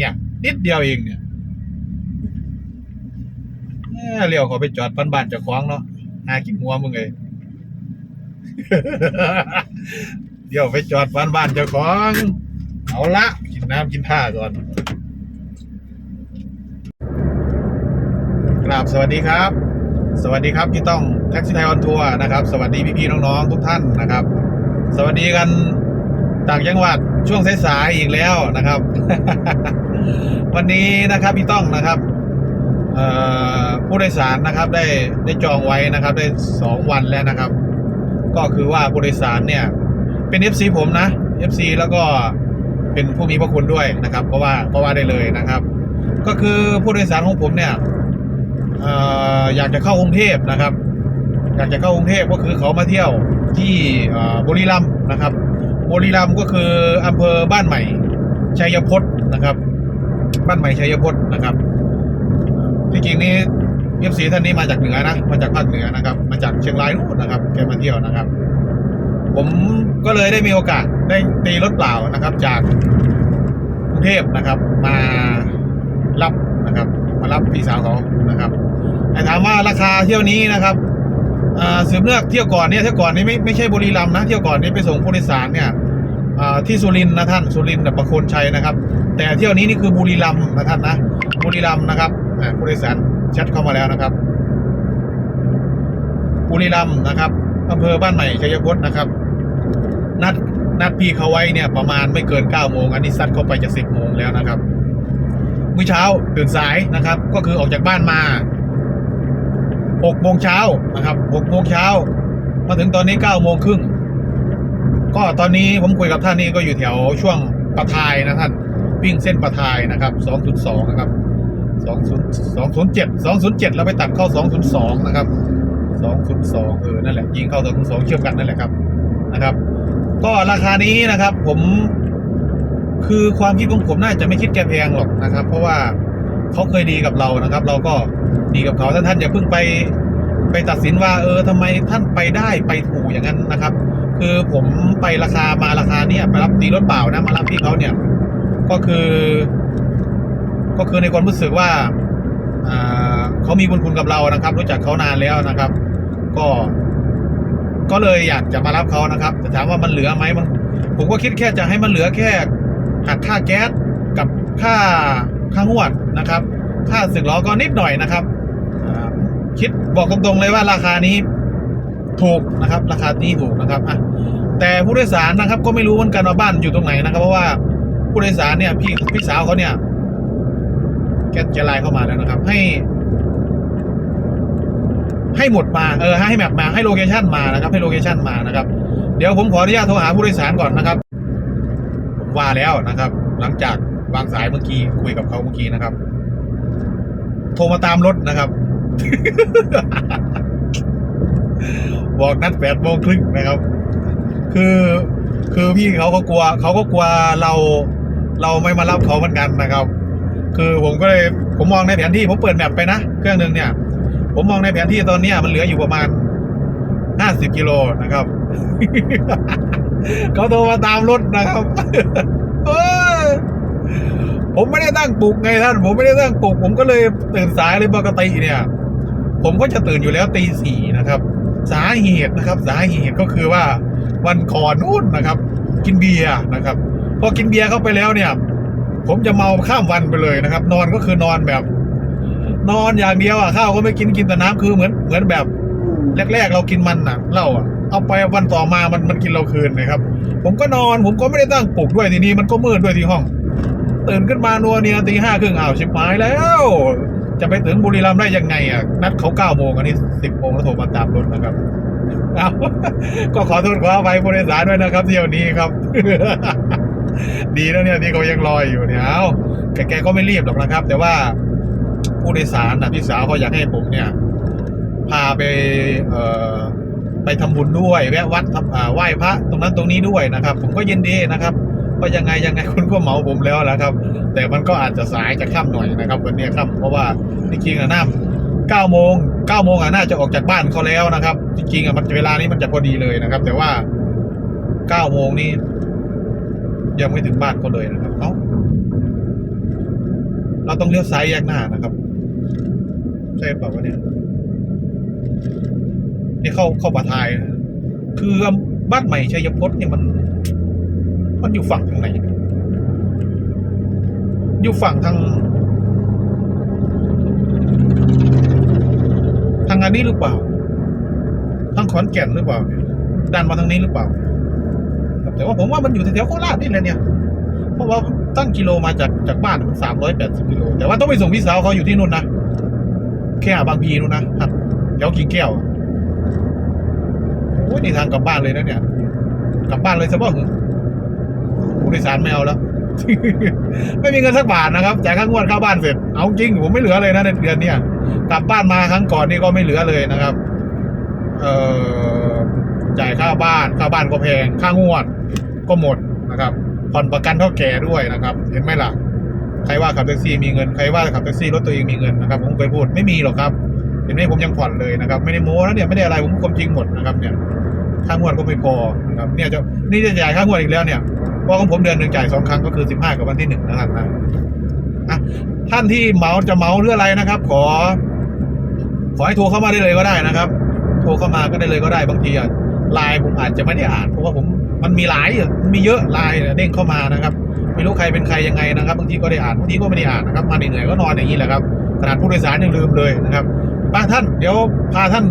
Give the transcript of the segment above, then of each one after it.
เนี่ย นิดเดียวเองเนี่ยเลี้ยวเขาไปจอดปันบ้านเจ้าของเนาะหากินหัวมึงเลยเดี๋ยวไปจอดปันบ้านเจ้าของ เอาละ กินน้ำกินท่าก่อน กราบสวัสดีครับ สวัสดีครับพี่ต้องแท็กซี่ไทยออนทัวร์นะครับ สวัสดีพี่ๆน้องๆทุกท่านนะครับ สวัสดีกัน ต่างจังหวัดช่วงสายๆอีกแล้วนะครับ วันนี้นะครับพี่ต้องนะครับผู้โดยสารนะครับได้ได้จองไว้นะครับ ได้สองวันแล้วนะครับ ก็คือว่าผู้โดยสารเนี่ย เป็น FC ผมนะ FC แล้วก็เป็นผู้มีพระคุณด้วยนะครับ เพราะว่าเพราะว่าได้เลยนะครับ ก็คือผู้โดยสารของผมเนี่ยอยากจะเข้ากรุงเทพนะครับ อยากจะเข้ากรุงเทพก็คือเขามาเที่ยวที่บุรีรัมย์นะครับ บุรีรัมย์ก็คืออำเภอบ้านใหม่ชัยพจน์นะครับ บ้านใหม่ชัยพจน์นะครับที่จริงนี่เอฟซีท่านนี้มาจากเหนือนะมาจากภาคเหนือนะครับ มาจากเชียงรายนู่นนะครับแกมาเที่ยวนะครับ ผมก็เลยได้มีโอกาสได้ตีรถเปล่านะครับ จากกรุงเทพนะครับ มารับนะครับ มารับพี่สาวเขานะครับแต่ถามว่าราคาเที่ยวนี้นะครับ สืบเนื่องเที่ยวก่อนเนี่ยเที่ยวก่อนนี้ไม่ไม่ใช่บุรีรัมย์นะเที่ยวก่อนนี้ไปส่งผู้โดยสารเนี่ยที่สุรินทร์นะท่านสุรินทร์แบบประโคนชัยนะครับ แต่เที่ยวนี้นี่คือบุรีรัมย์นะท่านนะบุรีรัมย์นะครับผู้โดยสารแชทเข้ามาแล้วนะครับบุรีรัมย์นะครับอำเภอบ้านใหม่ชัยพจน์นะครับ นัดนัดพี่เขาไว้เนี่ยประมาณไม่เกิน9ก้าโมงอันนี้ซัดเข้าไปจะสิบโมงแล้วนะครับมื้อเช้าตื่นสายนะครับ ก็คือออกจากบ้านมา หกโมงเช้านะครับหกโมงเช้ามาถึงตอนนี้เก้าโมงครึ่งก็ตอนนี้ผมคุยกับท่านนี่ก็อยู่แถวช่วงประทายนะท่านวิ่งเส้นประทายนะครับสองจุดสองนะครับสองศูนย์สองศูนย์เจ็ดสองศูนย์เจ็ดแล้วไปตัดเข้าสองศูนย์สองนะครับสองศูนย์สองเออ นั่นแหละ ยิงเข้าสองศูนย์สองเชื่อมกันนั่นแหละครับ นะครับ ก็ราคานี้นะครับ ผม คือความคิดของผมน่าจะไม่คิดแกแพงหรอกนะครับ เพราะว่า เขาเคยดีกับเรานะครับ เราก็ดีกับเขาท่านท่านอย่าเพิ่งไปไปตัดสินว่า เออทำไมท่านไปได้ไปถูกอย่างนั้นนะครับ คือผมไปราคามาราคาเนี่ยมารับตีรถเปล่านะมารับพี่เขาเนี่ย ก็คือ ก็คือในความรู้สึกว่าอ่าเขามีบุญคุณกับเรานะครับ รู้จักเขานานแล้วนะครับ ก็ ก็เลยอยากจะมารับเขานะครับแต่ถามว่ามันเหลือไหมมัน ผมก็คิดแค่จะให้มันเหลือแค่หักค่าแก๊สกับค่า ค่างวดนะครับค่าสึกล้อก็นิดหน่อยนะครับคิดบอกตรงๆเลยว่าราคานี้ถูกนะครับ ราคานี้ถูกนะครับอะแต่ผู้โดยสารนะครับ ก็ไม่รู้เหมือนกันว่าบ้านอยู่ตรงไหนนะครับ เพราะว่าผู้โดยสารเนี่ยพี่พี่สาวเขาเนี่ยแกจะไลน์เข้ามาแล้วนะครับ ให้ ให้หมดมาเออให้แมปมาให้โลเคชันมานะครับ ให้โลเคชันมานะครับ เดี๋ยวผมขออนุญาตโทรหาผู้โดยสารก่อนนะครับ ผมว่าแล้วนะครับ หลังจาก วางสายเมื่อกี้คุยกับเขาเมื่อกี้นะครับ โทรมาตามรถนะครับ บอกนัดแปดโมงครึ่งนะครับ คือคือพี่เขาก็กลัวเขาก็กลัวเราเราไม่มารับเขาเหมือนกันนะครับ คือผมก็เลยผมมองในแผนที่ผมเปิดแมปไปนะเครื่องหนึ่งเนี่ย ผมมองในแผนที่ตอนเนี้ยมันเหลืออยู่ประมาณห้าสิบกิโลนะครับเขาโทรมาตามรถนะครับเผมไม่ได้ตั้งปลุกไงท่าน ผมไม่ได้ตั้งปลุก ผมก็เลยตื่นสายเลยปกติเนี่ย ผมก็จะตื่นอยู่แล้วตีสี่นะครับ สาเหตุนะครับ สาเหตุก็คือว่าวันก่อนนู่นนะครับ กินเบียร์นะครับ พอกินเบียร์เข้าไปแล้วเนี่ย ผมจะเมาข้ามวันไปเลยนะครับ นอนก็คือนอนแบบ นอนอย่างเดียวอะข้าวก็ไม่กินกินแต่น้ำคือเหมือนเหมือนแบบแรกๆ เรากินมันอะเหล้าอะเอาไปวันต่อมามันมันกินเราคืนนะครับ ผมก็นอนผมก็ไม่ได้ตั้งปลุกด้วยทีนี้มันก็มืดด้วยที่ห้อง ตื่นขึ้นมานัวเนียตีห้าครึ่งอ้าวชิบหายแล้ว จะไปถึงบุรีรัมย์ได้ยังไงอะนัดเขาเก้าโมงอันนี้สิบโมงแล้วโทรมาตามรถนะครับเอาก็ขอโทษขออภัยผู้โดยสารด้วยนะครับเที่ยวนี้ครับ ดีแล้วเนี่ยที่เขายังรอยอยู่เนี่ยเอาแกแกก็ไม่รีบหรอกนะครับ แต่ว่าผู้โดยสารนะพี่สาวเขาอยากให้ผมเนี่ย พาไปเอ่อไปทำบุญด้วยแวะวัดทำอ่าไหว้พระตรงนั้นตรงนี้ด้วยนะครับ ผมก็ยินดีนะครับ ก็ยังไงยังไงคุณก็เหมาผมแล้วแหละครับ แต่มันก็อาจจะสายจะค่ำหน่อยนะครับ วันนี้ค่ำเพราะว่าจริงๆอะน้ำเก้าโมงเก้าโมงอะน่าจะออกจากบ้านเขาแล้วนะครับ จริงๆอะมันเวลานี้มันจะพอดีเลยนะครับ แต่ว่าเก้าโมงนี้ยังไม่ถึงบ้านเขาเลยนะครับเอ้าเราต้องเลี้ยวซ้ายแยกหน้านะครับใช่เปล่าวะเนี่ยนี่เข้าเข้าป่าทาย คือบ้านใหม่ชัยพจน์เนี่ยมัน มันอยู่ฝั่งทางไหน อยู่ฝั่งทาง ทางอันนี้หรือเปล่า ทางขอนแก่นหรือเปล่าดันมาทางนี้หรือเปล่า แต่ว่าผมว่ามันอยู่แถวโคราชนี่แหละเนี่ย เพราะว่าตั้งกิโลมาจากจากบ้านมันสามร้อยแปดสิบกิโล แต่ว่าต้องไปส่งพี่สาวเขาอยู่ที่นู่นนะ แค่บางพีนู่นนะครับแถวกิ่งแก้วโอ้ยนี่ทางกลับบ้านเลยนะเนี่ย กลับบ้านเลยซะบ้าง ผู้โดยสารไม่เอาแล้ว ไม่มีเงินสักบาทนะครับจ่ายค่างวดค่าบ้านเสร็จเอาจริงผมไม่เหลือเลยนะในเดือนเนี้ยกลับบ้านมาครั้งก่อนนี่ก็ไม่เหลือเลยนะครับ เอ่อจ่ายค่าบ้านค่าบ้านก็แพงค่างวดก็หมดนะครับผ่อนประกันเท่าแก่ด้วยนะครับ เห็นไหมล่ะใครว่าขับแท็กซี่มีเงินใครว่าขับแท็กซี่รถตัวเองมีเงินนะครับผมเคยพูดไม่มีหรอกครับเห็นไหมผมยังผ่อนเลยนะครับ ไม่ได้โม้นะเนี่ยไม่ได้อะไรผมความจริงหมดนะครับเนี่ยค่างวดก็ไม่พอนะครับเนี่ยจะนี่จะจ่ายค่างวดอีกแล้วเนี่ย เพราะของผมเดือนหนึ่งจ่ายสองครั้งก็คือสิบห้ากับวันที่หนึ่งนะครับนะอะท่านที่เมาจะเมาหรืออะไรนะครับ ขอ ขอให้โทรเข้ามาได้เลยก็ได้นะครับ โทรเข้ามาก็ได้เลยก็ได้บางทีอะไลน์ผมอาจจะไม่ได้อ่านเพราะว่าผมมันมีหลายมันมีเยอะไลน์เนี่ยเด้งเข้ามานะครับไม่รู้ใครเป็นใครยังไงนะครับบางทีก็ได้อ่านบางทีก็ไม่ได้อ่านนะครับมาเหนื่อยก็นอนอย่างนี้แหละครับขนาดผู้โดยสารยังลืมเลยนะครับป้าท่านเดี๋ยวพาท่าน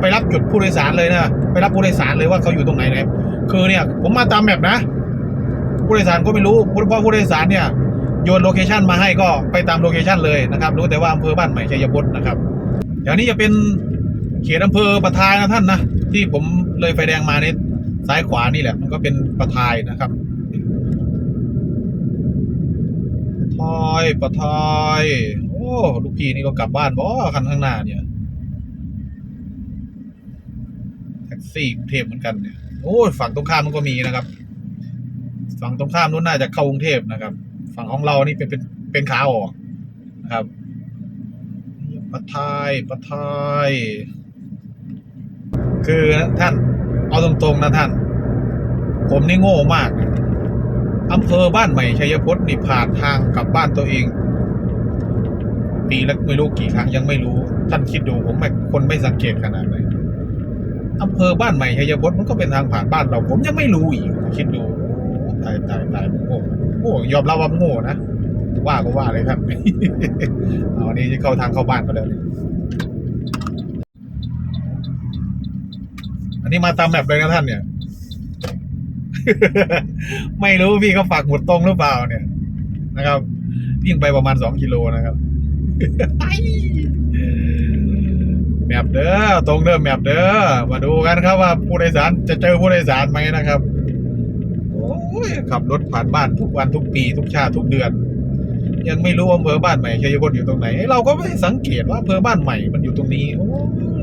ไปรับจุดผู้โดยสารเลยนะไปรับผู้โดยสารเลยว่าเขาอยู่ตรงไหนนะครับคือเนี่ยผมมาตามแมปนะ ผู้โดยสารก็ไม่รู้เพราะผู้โดยสารเนี่ยโยนโลเคชันมาให้ก็ไปตามโลเคชันเลยนะครับ รู้แต่ว่าอำเภอบ้านใหม่ชัยพจน์นะครับเดี๋ยวนี้จะเป็นเขตอำเภอประทายนะท่านนะที่ผมเลยไฟแดงมาเนี่ยซ้ายขวานี่แหละ มันก็เป็นประทายนะครับทอยปะทอยโอ้ลูกพี่นี่ก็กลับบ้านบ่คันข้างหน้าเนี่ยแท็กซี่กรุงเทพเหมือนกันเนี่ยโอ้ฝั่งตรงข้ามมันก็มีนะครับ ฝั่งตรงข้ามนู้นน่าจะเข้ากรุงเทพนะครับ ฝั่งของเรานี่เป็นเป็นเป็นขาออกนะครับปะทายปะทายคือท่านเอาตรงๆนะท่าน ผมนี่โง่มากอำเภอบ้านใหม่ชัยพจน์นี่ผ่านทางกลับบ้านตัวเอง ปีละไม่รู้กี่ครั้งยังไม่รู้ ท่านคิดดูผมไม่คนไม่สังเกตขนาดไหนอำเภอบ้านใหม่ชัยพจน์มันก็เป็นทางผ่านบ้านเรา ผมยังไม่รู้อีกคิดดู ตายตายตายผมโง่โอ้ยอมรับว่าโง่นะว่าก็ว่าเลยครับเอาอันนี้จะเข้าทางเข้าบ้านก็แล้วเนี่ยอันนี้มาตามแมปเลยนะท่านเนี่ย ไม่รู้พี่เขาฝากหมุดตรงหรือเปล่าเนี่ย นะครับวิ่งไปประมาณสองกิโลนะครับแมปเด้อตรงเด้อแมปเด้อมาดูกันครับว่าผู้โดยสารจะเจอผู้โดยสารไหมนะครับ ขับรถผ่านบ้านทุกวันทุกปีทุกชาติทุกเดือน ยังไม่รู้ว่าอำเภอบ้านใหม่ชัยพลอยู่ตรงไหน เราก็ไม่ได้สังเกตว่าอำเภอบ้านใหม่มันอยู่ตรงนี้โอ้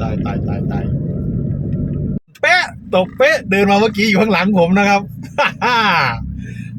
ตายตายตายตายเป๊ะตกเป๊ะเดินมาเมื่อกี้อยู่ข้างหลังผมนะครับ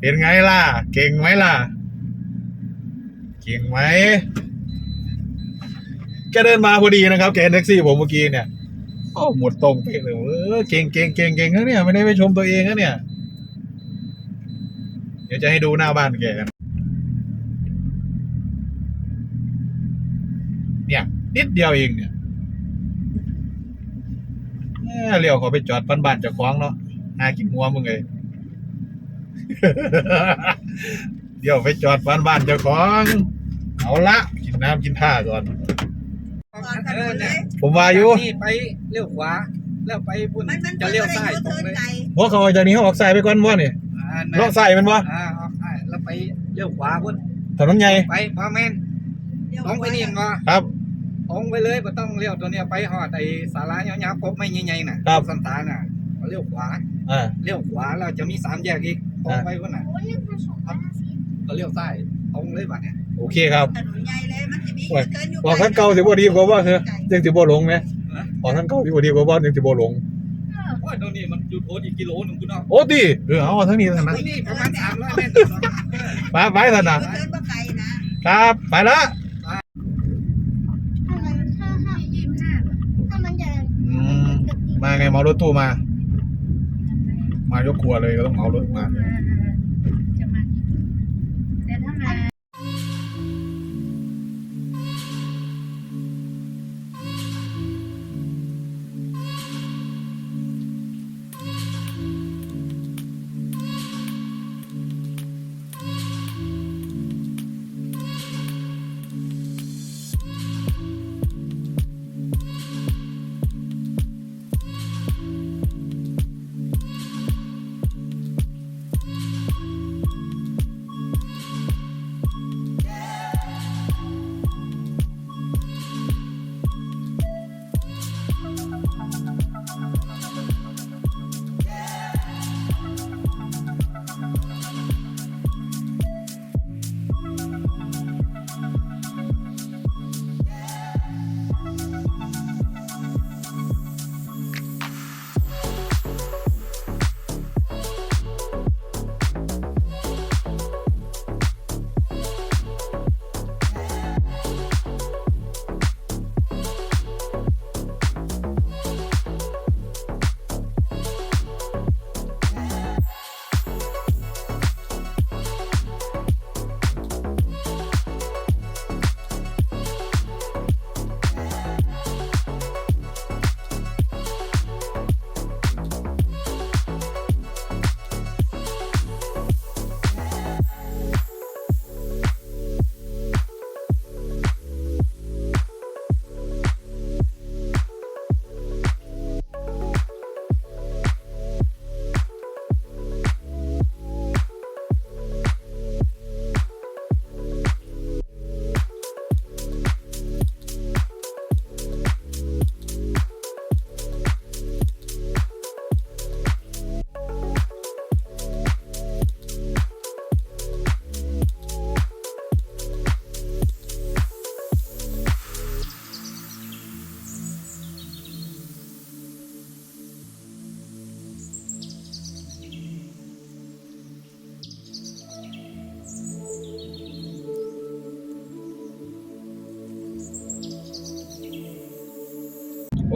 เป็นไงล่ะ เก่งไหมล่ะ เก่งไหมแกเดินมาพอดีนะครับแกแท็กซี่ผมเมื่อกี้เนี่ยโอ้หมดตรงเป๊ะเลยเออเก่งเก่งเก่งเก่งนะเนี่ยไม่ได้ไปชมตัวเองนะเนี่ย ดี๋ยวจะให้ดูหน้าบ้านแกกัน เนี่ย นิดเดียวเองเนี่ยแหม่เลี้ยวเขาไปจอดบ้านบ้านเจะคล้าของเนาะหากินหัวมึงเลยเดี๋ยวไปจอดบ้านบ้านเจ้าของ เอาละกินน้ำกินท่าก่อนก่อนถนนเลยผมว่าอยู่นี่ไปเลี้ยวขวาแล้วไปพุ่นมันมันจะเลี้ยวซ้ายตรงเลยไกลพวกเขาจากนี้เขาออกซ้ายไปก่อนว่านี่อ่าเลาะซ้ายแมันวะอ่าออกซ้ายแล้วไปเลี้ยวขวาพุ่นถนนใหญ่ไปพาแม่นตรงไปนี่มาครับตรงไปเลยบ่ต้องเลี้ยวตัวเนี้ยไปหอดไอ้ศาลายาวๆกบไม่ใหญ่ๆน่ะครับสันตาน่ะเลี้ยวขวาอ่าเลี้ยวขวาแล้วจะมีสามแยกอีกตรงไปพุ่นน่ะก็เลี้ยวซ้ายตรงเลยบัดเนี่ยโอเคครับถนนใหญ่เลยมันจะมีโอ้ยเกินอยู่บอกท่านเก่าสิบ่ดีกว่าว่าเถอะไกลยังสิบ่หลงไหมบอกท่านเก่าสิบ่ดีกว่าว่ายังสิบ่หลง โอ้ยตรงนี้มันอยู่โพดอีกกิโลหนึงคุณเนาะโอ้ดีเออเอาทั้งนี้ทั้งนั้นนี่ประมาณ300เมตรไปไปท่านนะเกินบ่ไกลนะครับ ไปละถ้ามันถ้าถ้ายี่สิบห้าถ้ามันจะอืมมาไงเหมารถตู้มา มายกครัวเลยก็ต้องเหมารถมาจะมาแต่ถ้ามา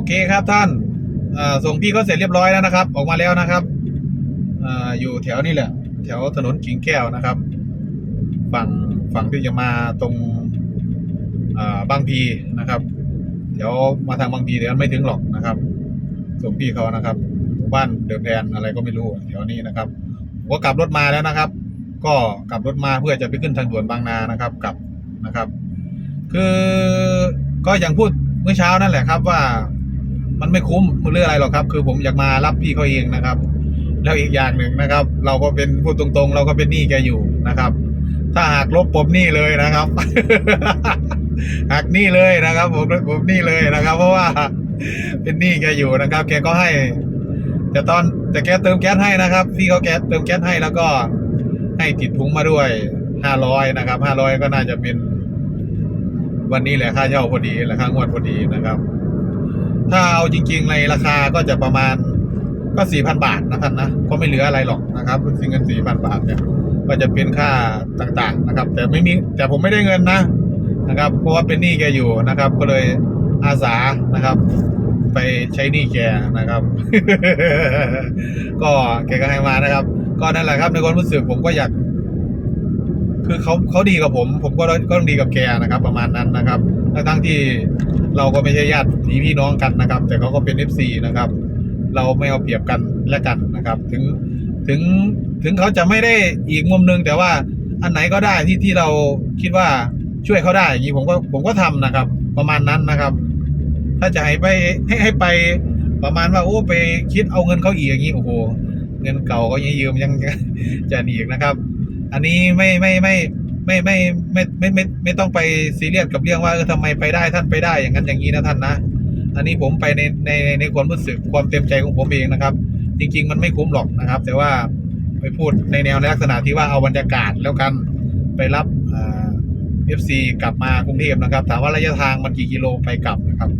เคครับท่านส่งพี่เขาเสร็จเรียบร้อยแล้วนะครับ ออกมาแล้วนะครับออยู่แถวนี้แหละ แถวถนนกิ่งแก้วนะครับ ฝั่งฝั่งที่จะมาตรงบางพีนะครับ เดี๋ยวมาทางบางพีเดี๋ยวไม่ถึงหรอกนะครับ ส่งพี่เขานะครับหมู่บ้านเดิมแดนอะไรก็ไม่รู้แถวนี้นะครับผมก็กลับรถมาแล้วนะครับ ก็กลับรถมาเพื่อจะไปขึ้นทางด่วนบางนานะครับกลับนะครับ คือก็อย่างพูดเมื่อเช้านั่นแหละครับว่า มันไม่คุ้มเรื่องอะไรหรอกครับ คือผมอยากมารับพี่เขาเองนะครับ แล้วอีกอย่างหนึ่งนะครับ เราก็เป็นพูดตรงๆ เราก็เป็นหนี้แกอยู่นะครับ ถ้าหากลบปมหนี้เลยนะครับหักหนี้เลยนะครับ ผมผมหนี้เลยนะครับ เพราะว่าเป็นหนี้แกอยู่นะครับ แกก็ให้ แต่ตอนแต่แกเติมแก๊สให้นะครับ พี่เขาแก๊สเติมแก๊สให้แล้วก็ให้ติดถุงมาด้วยห้าร้อยนะครับห้าร้อยก็น่าจะเป็นวันนี้แหละค่าเช่าพอดีแหละค่างวดพอดีนะครับ ถ้าเอาจริงๆในราคาก็จะประมาณก็สี่พันบาทนะท่านนะก็ไม่เหลืออะไรหรอกนะครับเป็นเงินสี่พันบาทเนี่ยก็จะเป็นค่าต่างๆนะครับ แต่ไม่มีแต่ผมไม่ได้เงินนะนะครับเพราะว่าเป็นหนี้แกอยู่นะครับ ก็เลยอาสานะครับ ไปใช้หนี้แกนะครับ ก็แกก็ให้มานะครับ ก็นั่นแหละครับในความรู้สึกผมก็อยากคือเขาเขาดีกับผม ผมก็ก็ต้องดีกับแกนะครับ ประมาณนั้นนะครับทั้งที่ เราก็ไม่ใช่ญาติพี่น้องกันนะครับ แต่เขาก็เป็นเอฟซีนะครับ เราไม่เอาเปรียบกันและกันนะครับ ถึงถึงถึงเขาจะไม่ได้อีกมุมหนึง แต่ว่าอันไหนก็ได้ที่ที่เราคิดว่าช่วยเขาได้อย่างนี้ผมก็ผมก็ทำนะครับ ประมาณนั้นนะครับ ถ้าจะให้ไปให้ให้ไปประมาณว่าโอ้ไปคิดเอาเงินเขาอีกอย่างนี้โอ้โหเงินเก่าก็ยังยืมยังจะหนีอีกนะครับ อันนี้ไม่ไม่ไม่ไม่ ไม่ไม่ไม่ไม่ไม่ต้องไปซีเรียสกับเรื่องว่าเออทำไมไปได้ท่านไปได้อย่างนั้นอย่างนี้นะท่านนะอันนี้ผมไปในในในความรู้สึกความเต็มใจของผมเองนะครับ จริง ๆ มันไม่คุ้มหรอกนะครับ แต่ว่าไปพูดในแนวลักษณะที่ว่าเอาบรรยากาศแล้วกันไปรับเอฟซีกลับมากรุงเทพนะครับ ถามว่าระยะทางมันกี่กิโลไปกลับนะครับ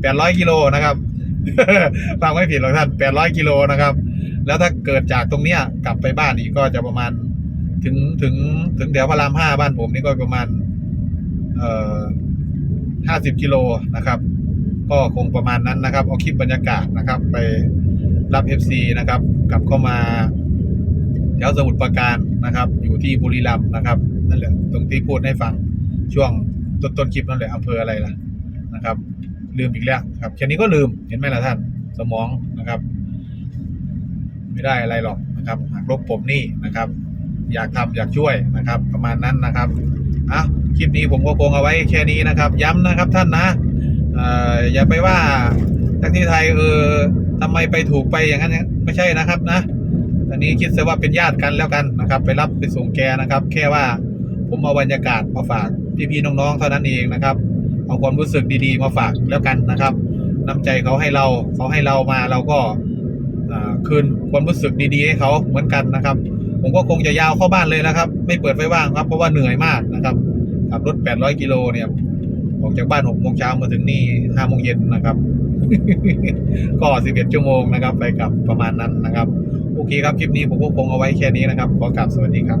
แปดร้อยกิโลนะครับฟังไม่ผิดหรอกท่านแปดร้อยกิโลนะครับ แล้วถ้าเกิดจากตรงเนี้ยกลับไปบ้านอีกก็จะประมาณ ถึงถึงถึงแถวพระรามห้าบ้านผมนี่ก็ประมาณ เอ่อห้าสิบกิโลนะครับ ก็คงประมาณนั้นนะครับ เอาคลิปบรรยากาศนะครับ ไปรับ FC นะครับ กลับเข้ามาแถวสมุทรปราการนะครับ อยู่ที่บุรีรัมย์นะครับนั่นแหละตรงที่พูดให้ฟังช่วงต้นต้นคลิปนั่นแหละอำเภออะไรล่ะนะครับ ลืมอีกแล้วครับแค่นี้ก็ลืมเห็นไหมล่ะท่านสมองนะครับ ไม่ได้อะไรหรอกนะครับหากลบผมนี่นะครับ อยากทำอยากช่วยนะครับ ประมาณนั้นนะครับอะคลิปนี้ผมก็คงเอาไว้แค่นี้นะครับ ย้ำนะครับท่านนะเอ่ออย่าไปว่าทักที่ไทยเออทำไมไปถูกไปอย่างนั้นไม่ใช่นะครับนะ อันนี้คิดซะว่าเป็นญาติกันแล้วกันนะครับ ไปรับไปส่งแกนะครับ แค่ว่าผมเอาบรรยากาศมาฝากพี่ๆน้องๆเท่านั้นเองนะครับ เอาความรู้สึกดีๆมาฝากแล้วกันนะครับน้ำใจเขาให้เราเขาให้เรามาเราก็คืนความรู้สึกดีๆให้เขาเหมือนกันนะครับ ผมก็คงจะยาวเข้าบ้านเลยนะครับ ไม่เปิดไฟว่างครับ เพราะว่าเหนื่อยมากนะครับขับรถ 800 กิโลเนี่ยออกจากบ้าน6โมงเช้ามาถึงนี่5โมงเย็นนะครับ ก็ 11 ชั่วโมงนะครับ ไปกลับประมาณนั้นนะครับ โอเคครับ คลิปนี้ผมก็คงเอาไว้แค่นี้นะครับ ขอกลับสวัสดีครับ